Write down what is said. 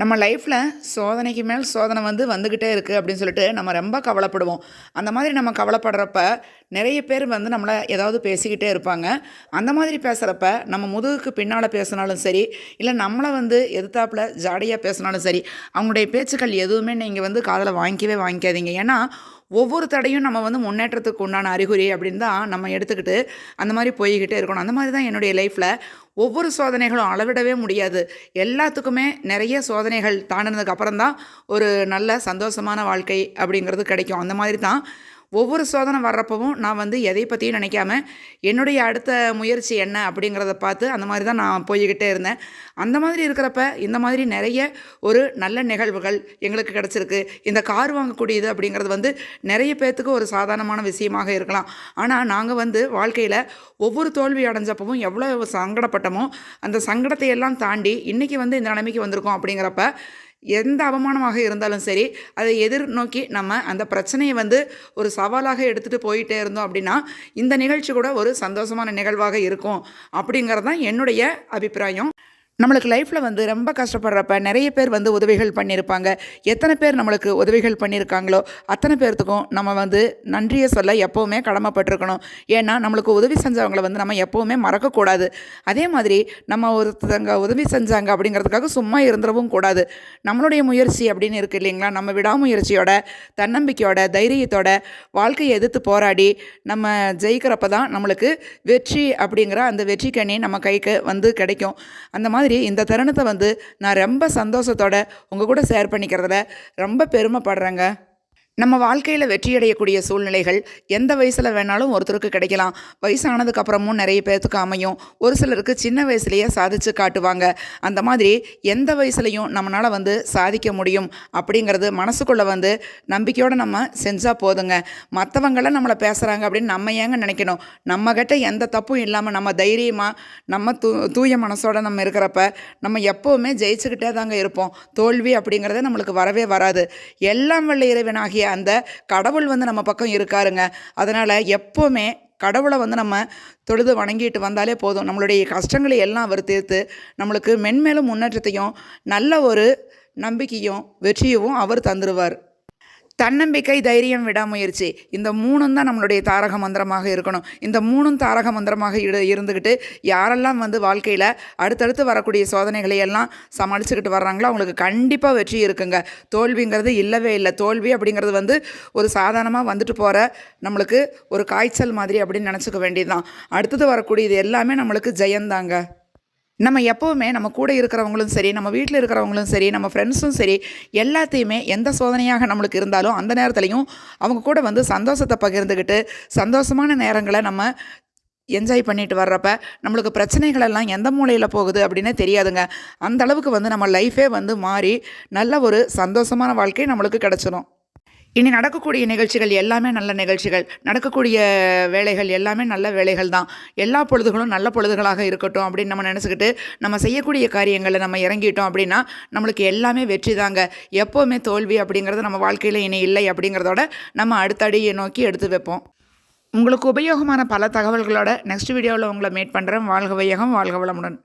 நம்ம லைஃப்பில் சோதனைக்கு மேல் சோதனை வந்து வந்துக்கிட்டே இருக்குது அப்படின்னு சொல்லிட்டு நம்ம ரொம்ப கவலைப்படுவோம். அந்த மாதிரி நம்ம கவலைப்படுறப்ப நிறைய பேர் வந்து நம்மளை ஏதாவது பேசிக்கிட்டே இருப்பாங்க. அந்த மாதிரி பேசுகிறப்ப நம்ம முதுகுக்கு பின்னால் பேசினாலும் சரி இல்லை நம்மளை வந்து எதிர்த்தாப்பில் ஜாடியாக பேசினாலும் சரி அவங்களுடைய பேச்சுக்கள் எதுவுமே நீங்கள் வந்து காதில் வாங்கிக்கவே வாங்கிக்காதீங்க. ஏன்னா ஒவ்வொரு தடையும் நம்ம வந்து முன்னேற்றத்துக்கு உண்டான அறிகுறி அப்படின்னு தான் நம்ம எடுத்துக்கிட்டு அந்த மாதிரி போய்கிட்டே இருக்கணும். அந்த மாதிரி தான் என்னுடைய லைஃப்பில் ஒவ்வொரு சோதனைகளும் அளவிடவே முடியாது. எல்லாத்துக்குமே நிறைய சோதனைகள் தாண்டினதுக்கு அப்புறம் தான் ஒரு நல்ல சந்தோஷமான வாழ்க்கை அப்படிங்கிறது கிடைக்கும். அந்த மாதிரி தான் ஒவ்வொரு சோதனை வர்றப்பவும் நான் வந்து எதை பற்றியும் நினைக்காம என்னுடைய அடுத்த முயற்சி என்ன அப்படிங்கிறத பார்த்து அந்த மாதிரி தான் நான் போய்கிட்டே இருந்தேன். அந்த மாதிரி இருக்கிறப்ப இந்த மாதிரி நிறைய ஒரு நல்ல நிகழ்வுகள் எங்களுக்கு கிடச்சிருக்கு. இந்த கார் வாங்கக்கூடியது அப்படிங்கிறது வந்து நிறைய பேர்த்துக்கு ஒரு சாதாரணமான விஷயமாக இருக்கலாம். ஆனால் நாங்கள் வந்து வாழ்க்கையில் ஒவ்வொரு தோல்வி அடைஞ்சப்பவும் எவ்வளோ சங்கடப்பட்டோமோ அந்த சங்கடத்தை எல்லாம் தாண்டி இன்றைக்கி வந்து இந்த நிலைமைக்கு வந்திருக்கோம் அப்படிங்கிறப்ப எந்த அவமானமாக இருந்தாலும் சரி அதை எதிர்நோக்கி நம்ம அந்த பிரச்சனையை வந்து ஒரு சவாலாக எடுத்துகிட்டு போயிட்டே இருந்தோம் அப்படின்னா இந்த நிகழ்ச்சி கூட ஒரு சந்தோஷமான நிகழ்வாக இருக்கும் அப்படிங்கிறது தான் என்னுடைய அபிப்பிராயம். நம்மளுக்கு லைஃப்பில் வந்து ரொம்ப கஷ்டப்படுறப்ப நிறைய பேர் வந்து உதவிகள் பண்ணியிருப்பாங்க. எத்தனை பேர் நம்மளுக்கு உதவிகள் பண்ணியிருக்காங்களோ அத்தனை பேர்த்துக்கும் நம்ம வந்து நன்றியை சொல்ல எப்போவுமே கடமைப்பட்டிருக்கணும். ஏன்னா நம்மளுக்கு உதவி செஞ்சவங்களை வந்து நம்ம எப்போவுமே மறக்கக்கூடாது. அதே மாதிரி நம்ம ஒருத்தங்க உதவி செஞ்சாங்க அப்படிங்கிறதுக்காக சும்மா இருந்துடவும் கூடாது. நம்மளுடைய முயற்சி அப்படின்னு இருக்குது இல்லைங்களா? நம்ம விடாமுயற்சியோட தன்னம்பிக்கையோட தைரியத்தோட வாழ்க்கையை எதிர்த்து போராடி நம்ம ஜெயிக்கிறப்ப தான் நம்மளுக்கு வெற்றி அப்படிங்கிற அந்த வெற்றி கண்ணி நம்ம கைக்கு வந்து கிடைக்கும். அந்த மாதிரி இந்த தருணத்தை வந்து நான் ரொம்ப சந்தோஷத்தோட உங்கள் கூட ஷேர் பண்ணிக்கிறதுல ரொம்ப பெருமைப்படுறேங்க. நம்ம வாழ்க்கையில் வெற்றியடையக்கூடிய சூழ்நிலைகள் எந்த வயசில் வேணாலும் ஒருத்தருக்கு கிடைக்கலாம். வயசானதுக்கப்புறமும் நிறைய பேர்த்துக்கு அமையும். ஒரு சிலருக்கு சின்ன வயசுலேயே சாதிச்சு காட்டுவாங்க. அந்த மாதிரி எந்த வயசுலையும் நம்மளால் வந்து சாதிக்க முடியும் அப்படிங்கிறது மனசுக்குள்ளே வந்து நம்பிக்கையோடு நம்ம செஞ்சால் போதுங்க. மற்றவங்களாம் நம்மளை பேசுகிறாங்க அப்படின்னு நம்ம ஏங்க நினைக்கணும்? நம்மக்கிட்ட எந்த தப்பும் இல்லாமல் நம்ம தைரியமாக நம்ம தூ தூய மனசோட நம்ம இருக்கிறப்ப நம்ம எப்போவுமே ஜெயிச்சுக்கிட்டே தாங்க இருப்போம். தோல்வி அப்படிங்கிறத நம்மளுக்கு வரவே வராது. எல்லாம் வல்ல இறைவனாகிய அந்த கடவுள் வந்து நம்ம பக்கம் இருக்காருங்க. அதனால் எப்போவுமே கடவுளை வந்து நம்ம தொழுது வணங்கிட்டு வந்தாலே போதும். நம்மளுடைய கஷ்டங்களை எல்லாம் அவர் தீர்த்து நம்மளுக்கு மென்மேலும் முன்னேற்றத்தையும் நல்ல ஒரு நம்பிக்கையும் வெற்றியவும் அவர் தந்துடுவார் தன்னம்பிக்கை தைரியம் விடாமுயற்சி. இந்த மூணும் தான் நம்மளுடைய தாரக மந்திரமாக இருக்கணும். இந்த மூணும் தாரக மந்திரமாக இரு இருந்துக்கிட்டு யாரெல்லாம் வந்து வாழ்க்கையில் அடுத்தடுத்து வரக்கூடிய சோதனைகளை எல்லாம் சமாளிச்சுக்கிட்டு வர்றாங்களோ அவங்களுக்கு கண்டிப்பாக வெற்றி இருக்குங்க. தோல்விங்கிறது இல்லவே இல்லை. தோல்வி அப்படிங்கிறது வந்து ஒரு சாதாரணமாக வந்துட்டு போகிற நம்மளுக்கு ஒரு காய்ச்சல் மாதிரி அப்படின்னு நினச்சிக்க வேண்டியது தான் அடுத்தது வரக்கூடியது எல்லாமே நம்மளுக்கு ஜெயந்தாங்க நம்ம எப்போவுமே நம்ம கூட இருக்கிறவங்களும் சரி நம்ம வீட்டில் இருக்கிறவங்களும் சரி நம்ம ஃப்ரெண்ட்ஸும் சரி எல்லாத்தையுமே எந்த சோதனையாக நம்மளுக்கு இருந்தாலும் அந்த நேரத்துலையும் அவங்க கூட வந்து சந்தோஷத்தை பகிர்ந்துக்கிட்டு சந்தோஷமான நேரங்களை நம்ம என்ஜாய் பண்ணிட்டு வர்றப்ப நம்மளுக்கு பிரச்சனைகள் எல்லாம் எந்த மூலையில் போகுது அப்படின்னே தெரியாதுங்க. அந்த அளவுக்கு வந்து நம்ம லைஃபே வந்து மாறி நல்ல ஒரு சந்தோஷமான வாழ்க்கை நம்மளுக்கு கிடச்சிடும் இனி நடக்கக்கூடிய நிகழ்ச்சிகள் எல்லாமே நல்ல நிகழ்ச்சிகள். நடக்கக்கூடிய வேலைகள் எல்லாமே நல்ல வேலைகள் தான். எல்லா பொழுதுகளும் நல்ல பொழுதுகளாக இருக்கட்டும் அப்படின்னு நம்ம நினச்சிக்கிட்டு நம்ம செய்யக்கூடிய காரியங்களை நம்ம இறங்கிட்டோம் அப்படின்னா நம்மளுக்கு எல்லாமே வெற்றி தாங்க. எப்போவுமே தோல்வி அப்படிங்கிறது நம்ம வாழ்க்கையில் இனி இல்லை அப்படிங்கிறதோட நம்ம அடுத்த அடியை நோக்கி எடுத்து வைப்போம். உங்களுக்கு உபயோகமான பல தகவல்களோட நெக்ஸ்ட் வீடியோவில் உங்களை மீட் பண்ணுறேன் வாழ்க வையகம் வாழ்க வளமுடன்.